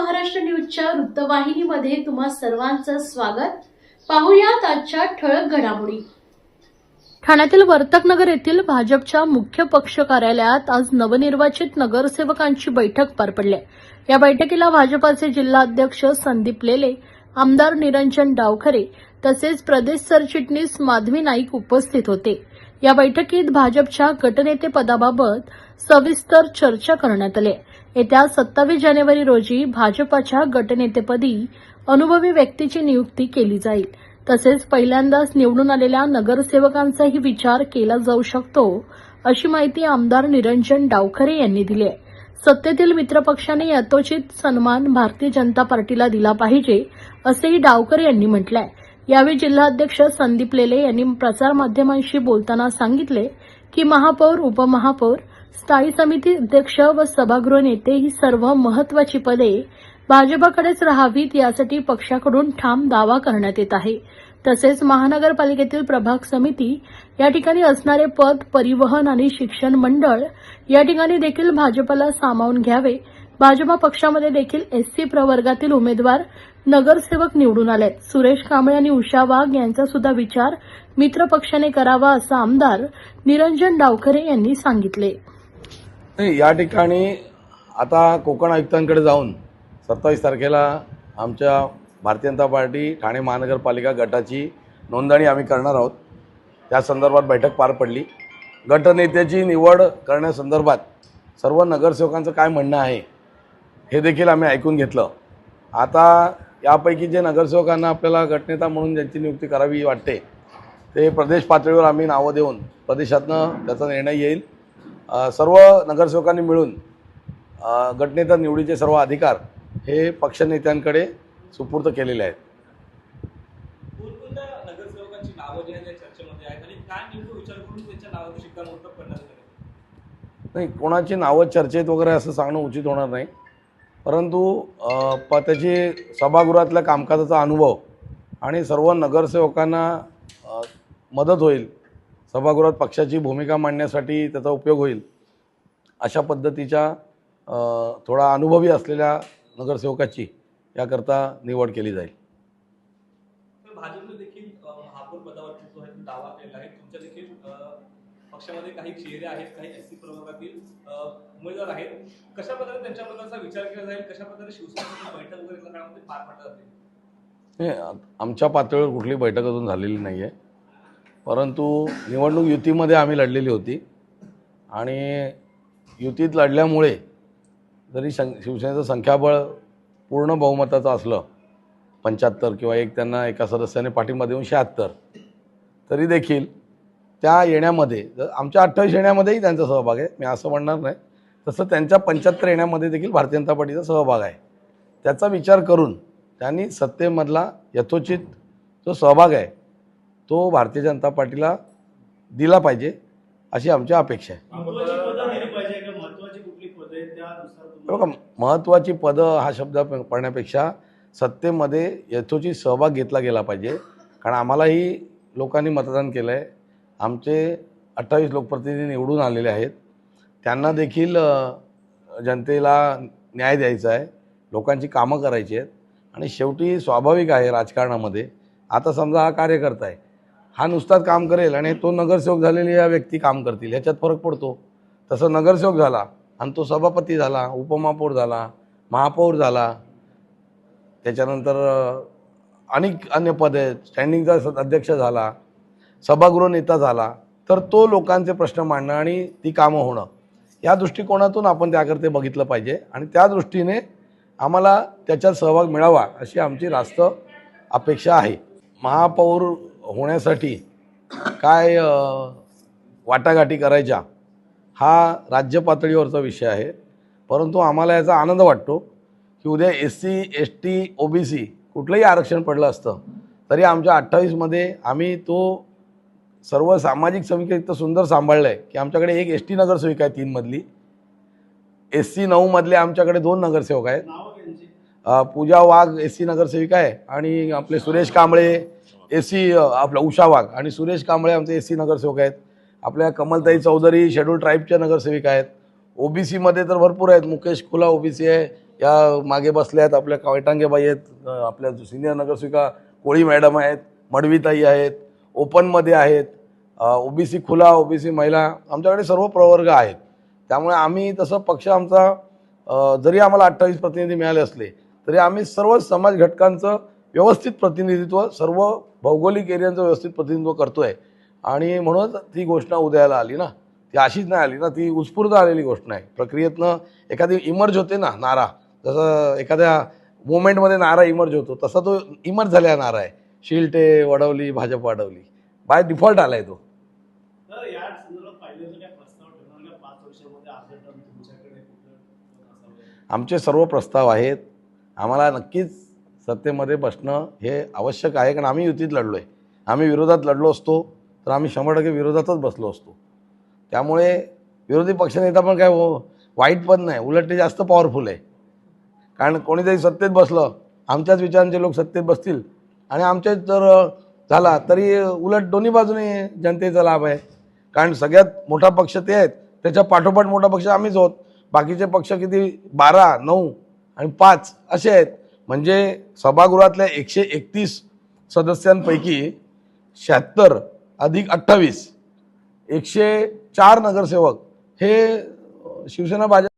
महाराष्ट्र न्यूजच्या वृत्तवाहिनीमध्ये तुम्हा सर्वांचं स्वागत. पाहुयात आजच्या ठळक घडामोडी. ठाण्यातील वर्तकनगर येथील भाजपच्या मुख्य पक्ष कार्यालयात आज नवनिर्वाचित नगरसेवकांची बैठक पार पडली. या बैठकीला भाजपाचे जिल्हाध्यक्ष संदीप लेले आमदार निरंजन डावखरे तसेच प्रदेश सरचिटणीस माधवी नाईक उपस्थित होते. या बैठकीत भाजपच्या गटनेतेपदाबाबत सविस्तर चर्चा करण्यात आली. येत्या सत्तावीस जानेवारी रोजी भाजपाच्या गटनेतेपदी अनुभवी व्यक्तीची नियुक्ती केली जाईल. तसेच पहिल्यांदाच निवडून आलेल्या नगरसेवकांचाही विचार केला जाऊ शकतो अशी माहिती आमदार निरंजन डावखरे यांनी दिली आहे. सत्तेतील मित्रपक्षाने यथोचित सन्मान भारतीय जनता पार्टीला दिला पाहिजे असेही डावकर यांनी म्हटलंय. यावेळी जिल्हाध्यक्ष संदीप लेले यांनी प्रसारमाध्यमांशी बोलताना सांगितले की महापौर उपमहापौर स्थायी समिती अध्यक्ष व सभागृह नेते ही सर्व महत्वाची पदे भाजपाकडेच राहावीत यासाठी पक्षाकडून ठाम दावा करण्यात येत आहे. तसेच महानगरपालिकेतील प्रभाग समिती या ठिकाणी असणारे पद परिवहन आणि शिक्षण मंडळ या ठिकाणी देखील भाजपला सामावून घ्यावे. भाजपा पक्षामध्ये देखील एससी प्रवर्गातील उमेदवार नगरसेवक निवडून आलेत. सुरेश कांबळे आणि उषा वाघ यांचा सुद्धा विचार मित्र पक्षाने करावा असं आमदार निरंजन डावखरे यांनी सांगितले. नाही या ठिकाणी आता कोकण आयुक्तांकडे जाऊन सत्तावीस तारखेला आमच्या भारतीय जनता पार्टी ठाणे महानगरपालिका गटाची नोंदणी आम्ही करणार आहोत. त्या संदर्भात बैठक पार पडली. गटनेत्याची निवड करण्यासंदर्भात सर्व नगरसेवकांचं काय म्हणणं आहे हे देखील आम्ही ऐकून घेतलं. आता यापैकी जे नगरसेवकांना आपल्याला गटनेता म्हणून ज्यांची नियुक्ती करावी वाटते ते प्रदेश पातळीवर आम्ही नावं देऊन प्रदेशातनं त्याचा निर्णय येईल. सर्व नगरसेवकांनी मिळून गटनेता निवडीचे सर्व अधिकार हे पक्षनेत्यांकडे सुपूर्द केलेले आहेत. नाही कोणाची नावं चर्चेत वगैरे असं सांगणं उचित होणार नाही. परंतु प त्याची सभागृहातल्या कामकाजाचा अनुभव आणि सर्व नगरसेवकांना मदत होईल सभागृहात पक्षाची भूमिका मांडण्यासाठी त्याचा उपयोग होईल. अशा पद्धतीच्या थोडा अनुभवी असलेल्या नगरसेवकाची याकरता निवड केली जाईल. तर भाजपने देखील अ, महापौर पदावरती जो आहे तो दावा केलेला आहे. तुमच्या देखील अ, पक्षामध्ये काही चेहरे आहेत काही एस सी प्रवर्गातील अ, उमेदवार आहेत. कशा प्रकारे त्यांच्याबद्दलचा विचार केला जाईल? कशा प्रकारे शिवसेनेची बैठक वगैरे या काळामध्ये पार पाडली जाते नाही आ- आमच्या पातळीवर कुठली बैठक अजून झालेली नाही आहे परंतु निवडणूक युतीमध्ये आम्ही लढलेली होती. आणि युतीत लढल्यामुळे जरी सं शिवसेनेचं संख्याबळ पूर्ण बहुमताचं असलं पंच्याहत्तर किंवा एक त्यांना एका सदस्याने पाठिंबा देऊन शहात्तर तरी देखील त्या येण्यामध्ये जर आमच्या अठ्ठावीस येण्यामध्येही त्यांचा सहभाग आहे. मी असं म्हणणार नाही. तसं त्यांच्या पंच्याहत्तर येण्यामध्ये देखील भारतीय जनता पार्टीचा सहभाग आहे. त्याचा विचार करून त्यांनी सत्तेमधला यथोचित जो सहभाग आहे तो भारतीय जनता पार्टीला दिला पाहिजे अशी आमची अपेक्षा आहे. हे बघा महत्त्वाची पदं हा शब्द पडण्यापेक्षा सत्तेमध्ये यथोचित सहभाग घेतला गेला पाहिजे. कारण आम्हालाही लोकांनी मतदान केलं आहे आमचे अठ्ठावीस लोकप्रतिनिधी निवडून आलेले आहेत. त्यांना देखील जनतेला न्याय द्यायचा आहे. लोकांची कामं करायची आहेत. आणि शेवटी स्वाभाविक आहे राजकारणामध्ये. आता समजा हा कार्यकर्ता आहे. हा नुसताच काम करेल आणि तो नगरसेवक झालेली या व्यक्ती काम करतील ह्याच्यात फरक पडतो. तसं नगरसेवक झाला आणि तो सभापती झाला उपमहापौर झाला महापौर झाला. त्याच्यानंतर अनेक अन्य पद आहेत स्टँडिंगचा स- अध्यक्ष झाला सभागृह नेता झाला. तर तो लोकांचे प्रश्न मांडणं आणि ती कामं होणं या दृष्टिकोनातून आपण त्याकरते बघितलं पाहिजे. आणि त्या दृष्टीने आम्हाला त्याच्यात सहभाग मिळावा अशी आमची रास्त अपेक्षा आहे. महापौर होण्यासाठी काय वाटाघाटी करायच्या हा राज्य पातळीवरचा विषय आहे. परंतु आम्हाला याचा आनंद वाटतो की उद्या S C S T O B C कुठलंही आरक्षण पडलं असतं तरी आमच्या अठ्ठावीसमध्ये आम्ही तो सर्व सामाजिक समिती इतकं सुंदर सांभाळलं आहे की आमच्याकडे एक एस टी नगरसेविका आहे तीनमधली. एस सी नऊमधले आमच्याकडे दोन नगरसेवक आहेत. पूजा वाघ एस सी नगरसेविका आहे आणि आपले सुरेश कांबळे ए सी आपला उषा वाघ आणि सुरेश कांबळे आमचे ए सी नगरसेवक आहेत. आपल्या कमलताई चौधरी शेड्यूल ट्राईबच्या नगरसेविका आहेत. ओबीसीमध्ये तर भरपूर आहेत. मुकेश खुला ओबीसी आहे. या मागे बसल्या आहेत आपल्या कवटांगेबाई आहेत. आपल्या सिनियर नगरसेविका कोळी मॅडम आहेत. मडवीताई आहेत. ओपनमध्ये आहेत. ओबीसी खुला ओबीसी महिला आमच्याकडे सर्व प्रवर्ग आहेत. त्यामुळे आम्ही तसं पक्ष आमचा जरी आम्हाला अठ्ठावीस प्रतिनिधी मिळाले असले तरी आम्ही सर्व समाज घटकांचं व्यवस्थित प्रतिनिधित्व सर्व भौगोलिक एरियांचं व्यवस्थित प्रतिनिधित्व करतोय. आणि म्हणूनच ती घोषणा उदयाला आली ना. ती अशीच नाही आली ना ती उत्स्फूर्त आलेली घोषणा आहे. प्रक्रियेतनं एखादी इमर्ज होते ना नारा. जसं एखाद्या मुवमेंटमध्ये नारा इमर्ज होतो तसा तो इमर्ज झालेला नारा आहे. शिलटे वडवली भाजप वाढवली. बाय डिफॉल्ट आलाय तो. आमचे सर्व प्रस्ताव आहेत. आम्हाला नक्कीच सत्तेमध्ये बसणं हे आवश्यक आहे कारण आम्ही युतीत लढलो आहे आम्ही विरोधात लढलो असतो तर आम्ही शंभर टक्के विरोधातच बसलो असतो. त्यामुळे विरोधी पक्षनेता पण काय हो- वाईट पण नाही उलट ते जास्त पॉवरफुल आहे. कारण कोणीतरी सत्तेत बसलं आमच्याच विचारांचे लोक सत्तेत बसतील आणि आमच्याच जर झाला तरी उलट दोन्ही बाजूने जनतेचा लाभ आहे. कारण सगळ्यात मोठा पक्ष ते आहेत त्याच्या पाठोपाठ मोठा पक्ष आम्हीच आहोत. बाकीचे पक्ष किती बारा नऊ आणि पाच असे आहेत. म्हणजे सभागृहातल्या एकशे एकतीस सदस्यांपैकी शहात्तर अधिक अठ्ठावीस एकशे चार नगरसेवक हे शिवसेना भाजप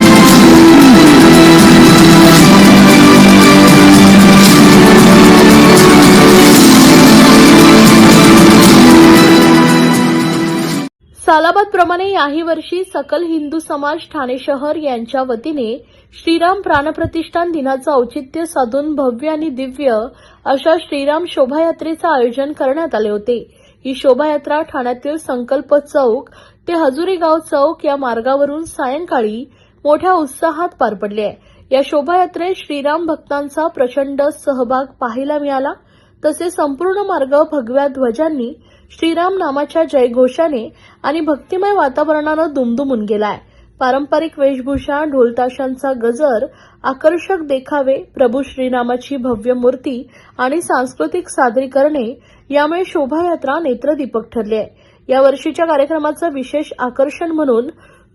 सालाबाद प्रमाणे याही वर्षी सकल हिंदू समाज ठाणे शहर यांच्या वतीने श्रीराम प्राणप्रतिष्ठान दिनाचं औचित्य साधून भव्य आणि दिव्य अशा श्रीराम शोभायात्रेचं आयोजन करण्यात आले होते. ही शोभायात्रा ठाण्यातील संकल्प चौक ते हजुरीगाव चौक या मार्गावरून सायंकाळी मोठ्या उत्साहात पार पडली आहे. या शोभायात्रेत श्रीराम भक्तांचा प्रचंड सहभाग पाहायला मिळाला. तसे संपूर्ण मार्ग भगव्या ध्वजांनी श्रीराम नामाच्या जयघोषाने आणि भक्तिमय वातावरणानं दुमदुमून गेलाय. पारंपरिक वेशभूषा ढोलताशांचा गजर आकर्षक देखावे प्रभू श्रीरामाची भव्य मूर्ती आणि सांस्कृतिक सादरीकरणे यामुळे शोभायात्रा नेत्रदीपक ठरली आहे. या वर्षीच्या कार्यक्रमाचं विशेष आकर्षण म्हणून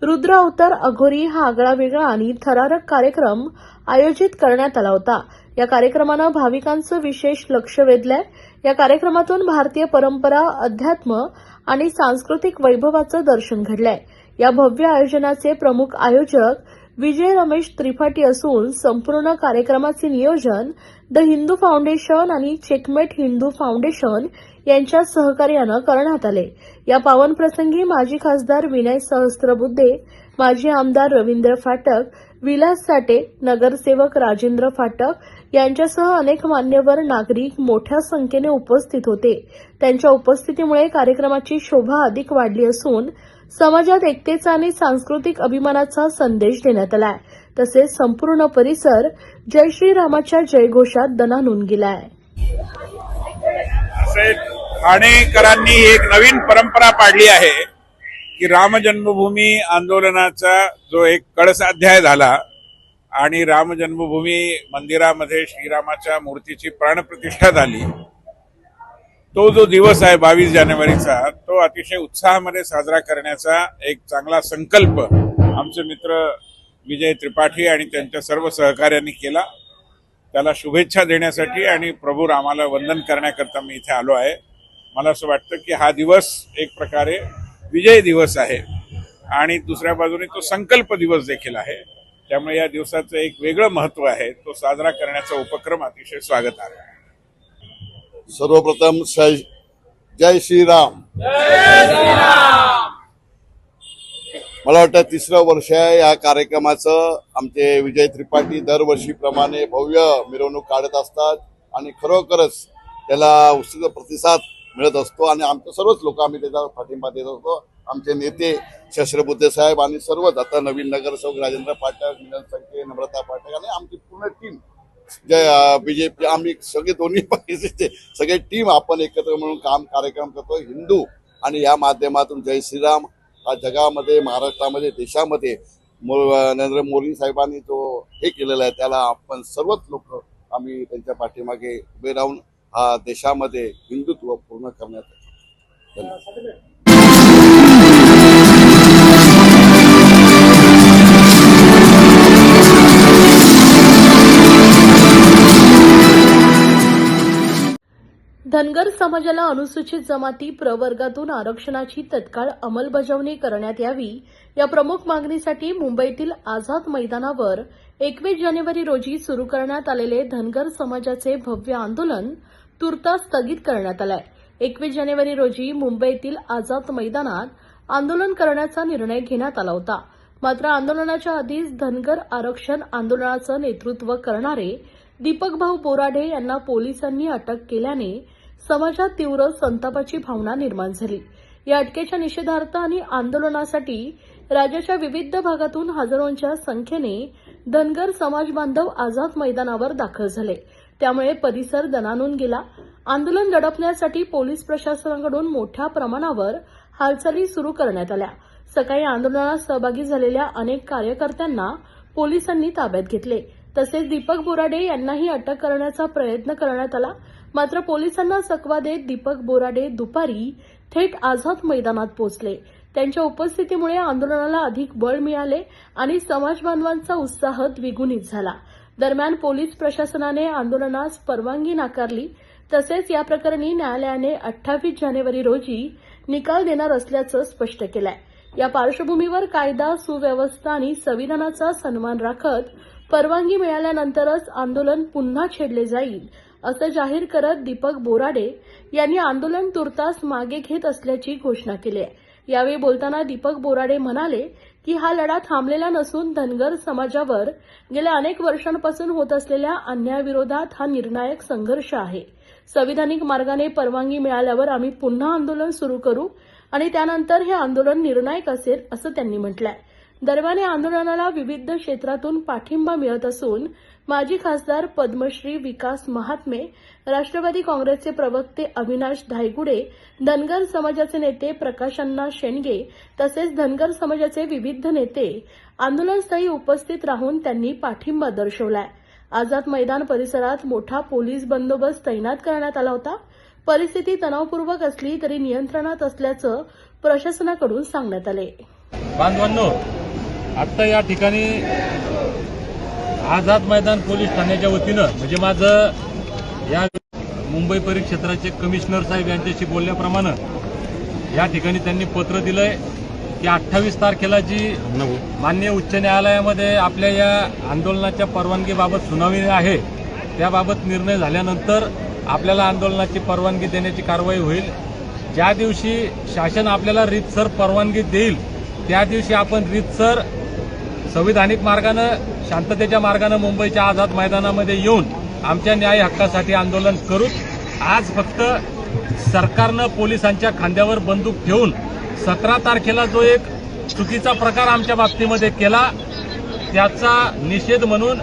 रुद्र अवतार अघोरी हा आगळा वेगळा आणि थरारक कार्यक्रम आयोजित करण्यात आला होता. या कार्यक्रमानं भाविकांचं विशेष लक्ष वेधलंय. या कार्यक्रमातून भारतीय परंपरा अध्यात्म आणि सांस्कृतिक वैभवाचं दर्शन घडलंय. या भव्य आयोजनाचे प्रमुख आयोजक विजय रमेश त्रिपाठी असून संपूर्ण कार्यक्रमाचे नियोजन द हिंदू फाउंडेशन आणि चेकमेट हिंदू फाउंडेशन यांच्या सहकार्यानं करण्यात आले. या पावनप्रसंगी माजी खासदार विनय सहस्त्रबुद्धे माजी आमदार रवींद्र फाटक विलास साठे नगरसेवक राजेंद्र फाटक यांच्यासह अनेक मान्यवर नागरिक मोठ्या संख्येने उपस्थित होते. त्यांच्या उपस्थितीमुळे कार्यक्रमाची शोभा अधिक वाढली असून समाजात एकतेचा आणि सांस्कृतिक अभिमानाचा संदेश देण्यात आलाय. तसेच संपूर्ण परिसर जय श्रीरामाच्या जयघोषात दणानून गेलाय. ठाणेकरांनी एक नवीन परंपरा पाडली आहे की राम जन्मभूमी आंदोलनाचा जो एक कळसाध्याय झाला आणि राम जन्मभूमी मंदिरामध्ये श्रीरामाच्या मूर्तीची प्राणप्रतिष्ठा झाली तो जो दिवस आहे बावीस जानेवारीचा तो अतिशय उत्साहामध्ये साजरा करण्याचा एक चांगला संकल्प आमचे मित्र विजय त्रिपाठी आणि त्यांच्या सर्व सहकार्यांनी केला. त्याला शुभेच्छा देण्यासाठी आणि प्रभू रामाला वंदन करण्याकरता मी इथे आलो आहे. मला असं वाटतं की हा दिवस एक प्रकारे विजय दिवस आहे. आणि दुसऱ्या बाजूने तो संकल्प दिवस देखील आहे. त्यामुळे या दिवसाचं एक वेगळं महत्त्व आहे. तो साजरा करण्याचा उपक्रम अतिशय स्वागत आहे. सर्वप्रथम जय जय श्रीराम. मला वाटतं तिसरं वर्ष आहे या कार्यक्रमाचं. आमचे विजय त्रिपाठी दरवर्षीप्रमाणे भव्य मिरवणूक काढत असतात आणि खरोखरच त्याला उत्सुक प्रतिसाद मिळत असतो आणि आमचे सर्वच लोक आम्ही त्याचा पाठिंबा देत असतो. आमचे नेते शस्त्रबुद्धे साहेब आणि सर्वच आता नवीन नगरसेवक राजेंद्र पाठक मिलन संके नम्रता पाठक आणि आमची पूर्ण टीम जय बीजेपी आम्ही सगळे दोन्ही पक्षाचे सगळे टीम आपण एकत्र म्हणून काम कार्यक्रम करतो हिंदू आणि या माध्यमातून जय श्रीराम हा जगामध्ये महाराष्ट्रामध्ये देशामध्ये नरेंद्र मोदी साहेबांनी जो हे केलेला आहे त्याला आपण सर्वच लोक आम्ही त्यांच्या पाठीमागे उभे राहून हा देशामध्ये हिंदुत्व पूर्ण करण्यात धन्यवाद. धनगर समाजाला अनुसूचित जमाती प्रवर्गातून आरक्षणाची तत्काळ अंमलबजावणी करण्यात यावी या प्रमुख मागणीसाठी मुंबईतील आझाद मैदानावर एकवीस जानेवारी रोजी सुरू करण्यात आलेले धनगर समाजाचे भव्य आंदोलन तुर्तास स्थगित करण्यात आलंय. एकवीस जानेवारी रोजी मुंबईतील आझाद मैदानात आंदोलन करण्याचा निर्णय घेण्यात आला होता. मात्र आंदोलनाच्या आधीच धनगर आरक्षण आंदोलनाचं नेतृत्व करणारे दीपकभाऊ बोराडे यांना पोलिसांनी अटक केल्याने समाजात तीव्र संतापाची भावना निर्माण झाली. या अटकेच्या निषेधार्थ आणि आंदोलनासाठी राज्याच्या विविध भागातून हजारोंच्या संख्येने धनगर समाज बांधव आझाद मैदानावर दाखल झाले. त्यामुळे परिसर दणानून गेला. आंदोलन दडपण्यासाठी पोलीस प्रशासनाकडून मोठ्या प्रमाणावर हालचाली सुरू करण्यात आल्या. सकाळी आंदोलनात सहभागी झालेल्या अनेक कार्यकर्त्यांना पोलिसांनी ताब्यात घेतले. तसेच दीपक बोराडे यांनाही अटक करण्याचा प्रयत्न करण्यात आला. मात्र पोलिसांना सकवा देत दीपक बोराडे दुपारी थेट आझाद मैदानात पोहोचले. त्यांच्या उपस्थितीमुळे आंदोलनाला अधिक बळ मिळाले आणि समाज बांधवांचा उत्साह द्विगुणित झाला. दरम्यान पोलीस प्रशासनाने आंदोलनास परवानगी नाकारली. तसेच या प्रकरणी न्यायालयाने अठ्ठावीस जानेवारी रोजी निकाल देणार असल्याचं स्पष्ट केलंय. या पार्श्वभूमीवर कायदा सुव्यवस्था आणि संविधानाचा सन्मान राखत परवानगी मिळाल्यानंतरच आंदोलन पुन्हा छेडले जाईल असं जाहीर करत दीपक बोराडे यांनी आंदोलन तुर्तास मागे घेत असल्याची घोषणा केली आहे. यावेळी बोलताना दीपक बोराडे म्हणाले की हा लढा थांबलेला नसून धनगर समाजावर गेल्या अनेक वर्षांपासून होत असलेल्या अन्यायाविरोधात हा निर्णायक संघर्ष आहे. संविधानिक मार्गाने परवानगी मिळाल्यावर आम्ही पुन्हा आंदोलन सुरू करू आणि त्यानंतर हे आंदोलन निर्णायक असेल असं त्यांनी म्हटलंय. दरम्यान या आंदोलनाला विविध क्षेत्रातून पाठिंबा मिळत असून माजी खासदार पद्मश्री विकास महात्मे राष्ट्रवादी काँग्रेसचे प्रवक्ते अविनाश धायगुडे धनगर समाजाचे नेते प्रकाशअण्णा शेंडगे तसेच धनगर समाजाचे विविध नेते आंदोलनस्थळी उपस्थित राहून त्यांनी पाठिंबा दर्शवलाय. आझाद मैदान परिसरात मोठा पोलीस बंदोबस्त तैनात करण्यात आला होता. परिस्थिती तणावपूर्वक असली तरी नियंत्रणात असल्याचं प्रशासनाकडून सांगण्यात आले बांधवांनो आत्ता या ठिकाणी आझाद मैदान पोलीस ठाण्याच्या वतीनं म्हणजे माझं या मुंबई परिक्षेत्राचे कमिशनर साहेब यांच्याशी बोलल्याप्रमाणे या ठिकाणी त्यांनी पत्र दिलंय की अठ्ठावीस तारखेला जी मान्य उच्च न्यायालयामध्ये आपल्या या आंदोलनाच्या परवानगीबाबत सुनावणी आहे त्याबाबत निर्णय झाल्यानंतर आपल्याला आंदोलनाची परवानगी देण्याची कारवाई होईल. ज्या दिवशी शासन आपल्याला रीतसर परवानगी देईल त्या दिवशी आपण रीतसर संविधानिक मार्गानं शांततेच्या मार्गानं मुंबईच्या आझाद मैदानामध्ये येऊन आमच्या न्याय हक्कासाठी आंदोलन करू आज फक्त सरकारनं पोलिसांच्या खांद्यावर बंदूक ठेवून सतरा तारखेला जो एक चुकीचा प्रकार आमच्या बाबतीमध्ये केला त्याचा निषेध म्हणून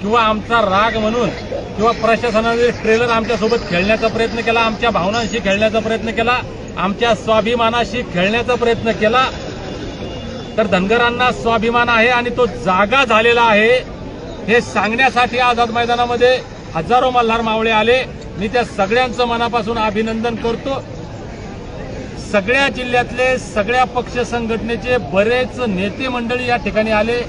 किंवा आमचा राग म्हणून किंवा प्रशासनाने ट्रेलर आमच्यासोबत खेळण्याचा प्रयत्न केला आमच्या भावनांशी खेळण्याचा प्रयत्न केला आमच्या स्वाभिमानाशी खेळण्याचा प्रयत्न केला तर धनगरांना स्वाभिमान आहे आणि तो जागा झालेला आहे. हे सांगण्यासाठी आझाद मैदानामध्ये हजारो मल्हार मावळे आले. मी त्या सगळ्यांचं मनापासून अभिनंदन करतो. सगळ्या जिल्ह्यातले सगळ्या पक्ष संघटनेचे बरेच नेते मंडळी या ठिकाणी आले.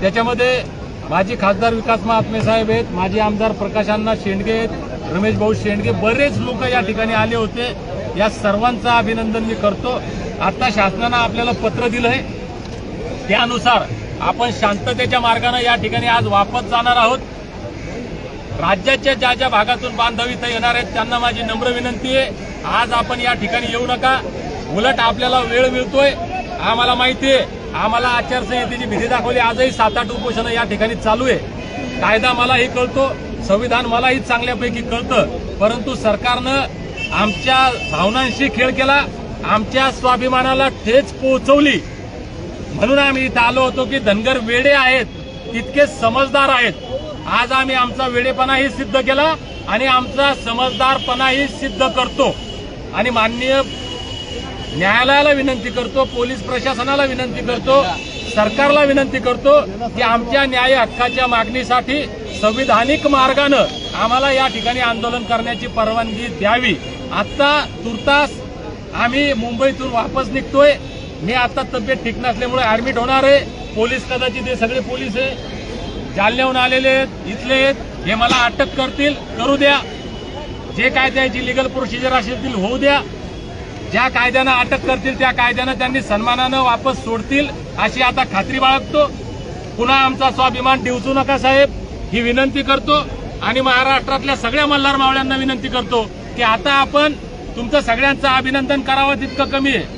त्याच्यामध्ये माजी खासदार विकास महात्मे साहेब आहेत माजी आमदार प्रकाशांना शेंडगे आहेत रमेश भाऊ शेंडगे बरेच लोक या ठिकाणी आले होते. या सर्वांचं अभिनंदन मी करतो. आता शासनानं आपल्याला पत्र दिलं आहे त्यानुसार आपण शांततेच्या मार्गाने या ठिकाणी आज वापस जाणार आहोत. राज्याच्या ज्या ज्या भागातून बांधव इथं येणार आहेत त्यांना माझी नम्र विनंती आहे. आज आपण या ठिकाणी येऊ नका. उलट आपल्याला वेळ मिळतोय. आम्हाला माहिती आहे आम्हाला आचारसंहितेची भीती दाखवली. आजही सात आठ उपोषणं या ठिकाणी चालू आहे. कायदा मलाही कळतो संविधान मलाही चांगल्यापैकी कळतं. परंतु सरकारनं आमच्या भावनांशी खेळ केला आमच्या स्वाभिमानाला ठेच पोहोचवली. म्हणून आम्ही इथं आलो होतो की धनगर वेडे आहेत तितके समजदार आहेत. आज आम्ही आमचा वेडेपणाही सिद्ध केला आणि आमचा समजदारपणाही सिद्ध करतो. आणि माननीय न्यायालयाला विनंती करतो पोलीस प्रशासनाला विनंती करतो सरकारला विनंती करतो की आमच्या न्याय हक्काच्या मागणीसाठी संविधानिक मार्गानं आम्हाला या ठिकाणी आंदोलन करण्याची परवानगी द्यावी. आता तुर्तास आम्ही मुंबईतून वापस निघतोय. मी आता तब्येत ठीक नसल्यामुळे ऍडमिट होणार आहे. पोलीस कदाचित हे सगळे पोलीस आहे. जालन्याहून आलेले आहेत इथले आहेत. हे मला अटक करतील करू द्या. जे काय त्याची लिगल प्रोसिजर असेल होऊ द्या. ज्या कायद्यानं अटक करतील त्या कायद्यानं त्यांनी सन्मानानं वापस सोडतील अशी आता खात्री बाळगतो. पुन्हा आमचा स्वाभिमान डिवचू नका साहेब. ही विनंती करतो आणि महाराष्ट्रातल्या सगळ्या मल्हार मावळ्यांना विनंती करतो की आता आपण तुमचं सगळ्यांचं अभिनंदन करावं तितकं कमी आहे.